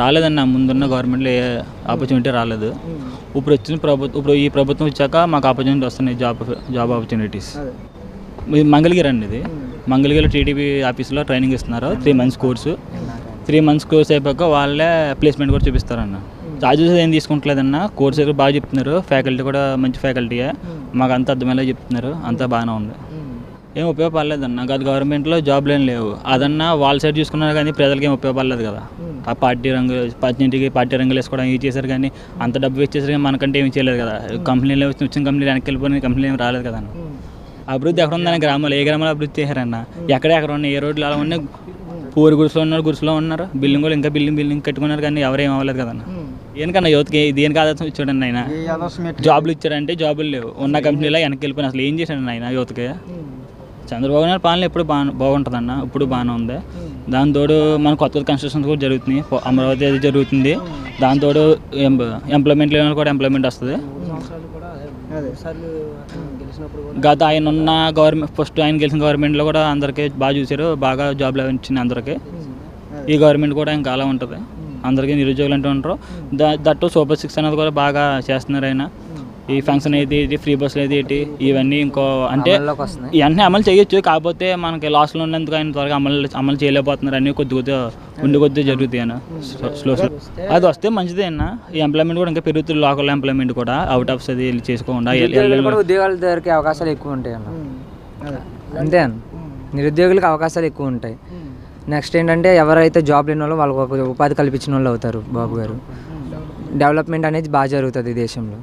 రాలేదన్న ముందున్న గవర్నమెంట్లో ఏ ఆపర్చునిటీ రాలేదు. ఇప్పుడు వచ్చిన ప్రభుత్వం ఇప్పుడు ఈ ప్రభుత్వం వచ్చాక మాకు ఆపర్చునిటీ వస్తున్నాయి జాబ్ జాబ్ ఆపర్చునిటీస్ ఇది మంగళగిరి అండి ఇది మంగళగిరి టీడీపీ ఆఫీస్లో ట్రైనింగ్ ఇస్తున్నారు three months course three months course అయిపోయాక వాళ్ళే ప్లేస్మెంట్ కూడా చూపిస్తారన్న. చార్జెస్ ఏం తీసుకుంటలేదన్న కోర్స్ బాగా చెప్తున్నారు. ఫ్యాకల్టీ కూడా మంచి ఫ్యాకల్టీయే మాకు అంత అర్థమయ్యేలా చెప్తున్నారు. అంతా బాగానే ఉంది. ఏం ఉపయోగపడలేదన్న. గత గవర్నమెంట్లో జాబ్లు ఏం లేవు. అదన్నా వాళ్ళ సైడ్ చూసుకున్నారు కానీ ప్రజలకి ఏం ఉపయోగపడలేదు కదా. ఆ పార్టీ రంగు పార్టీకి పార్టీ రంగులు వేసుకోవడం ఇవి చేశారు కానీ అంత డబ్బు ఇచ్చేసారు కానీ మనకంటే ఏమి చేయలేదు కదా. కంపెనీలో వచ్చి వచ్చిన కంపెనీలు వెనక్కి వెళ్ళిపోయిన కంపెనీలు ఏం రాలేదు కదా. అభివృద్ధి ఎక్కడ ఉందని గ్రామాలు? ఏ గ్రామాలు అభివృద్ధి చేశారన్న? ఎక్కడ ఎక్కడ ఉన్నాయి? ఏ రోడ్లు అలా ఉన్నాయి? పూరి గుడిసెలో ఉన్నారు గుడిసెలో ఉన్నారు. బిల్డింగ్ కూడా ఇంకా బిల్డింగ్ బిల్డింగ్ కట్టుకున్నారు కానీ ఎవరేం అవ్వలేదు కదన్న దేనికన్నా యువతకి దేనికి ఆదర్శం ఇచ్చాడన్న ఆయన? జాబులు ఇచ్చాడంటే జాబులు లేవు. ఉన్న కంపెనీలో వెనక్కి వెళ్ళిపోయిన అసలు ఏం చేశాడు ఆయన యువతకి? చంద్రబాబు నాయుడు పాలన ఎప్పుడు బాగా బాగుంటుందన్న? ఇప్పుడు బాగానే ఉంది. దాని తోడు మన కొత్త కన్స్ట్రక్షన్స్ కూడా జరుగుతున్నాయి. అమరావతి అది జరుగుతుంది. దాని తోడు ఎంప్లాయ్మెంట్ లేని కూడా ఎంప్లాయ్మెంట్ వస్తుంది. గత ఆయన ఉన్న గవర్నమెంట్ ఫస్ట్ ఆయన గెలిచిన గవర్నమెంట్లో కూడా అందరికీ బాగా చూశారు బాగా జాబ్లు ఇచ్చింది అందరికీ. ఈ గవర్నమెంట్ కూడా ఇంకా అలా ఉంటుంది. అందరికీ నిరుద్యోగులు అంటూ ఉంటారు. దా దట్టు సూపర్ సిక్స్ అనేది కూడా బాగా చేస్తున్నారు ఆయన. ఈ ఫంక్షన్ అయితే ఇది ఫ్రీ బస్సులు అయితే ఏంటి ఇవన్నీ ఇంకో అంటే. ఇవన్నీ అమలు చేయొచ్చు కాకపోతే మనకి లాస్ట్లో ఉన్నందుకు ఆయన త్వరగా అమలు అమలు చేయలేకపోతున్నారు అన్నీ కొద్ది కొద్దిగా ఉండి కొద్దిగా జరుగుతాయి అన్న. Slow slow. అది వస్తే మంచిదే అన్న. ఈ ఎంప్లాయ్మెంట్ కూడా ఇంకా పెరుగుతుంది లోకల్ ఎంప్లాయ్మెంట్ కూడా. అవుట్ ఆఫ్ అది వెళ్ళి చేసుకోకుండా ఉద్యోగాలు దొరికే అవకాశాలు ఎక్కువ ఉంటాయి అన్న. అంతే అన్న. నిరుద్యోగులకు అవకాశాలు ఎక్కువ ఉంటాయి. నెక్స్ట్ ఏంటంటే ఎవరైతే జాబ్ లేని వాళ్ళు వాళ్ళకు ఒక ఉపాధి కల్పించిన వాళ్ళు అవుతారు బాబు గారు. డెవలప్మెంట్ అనేది బాగా జరుగుతుంది ఈ దేశంలో.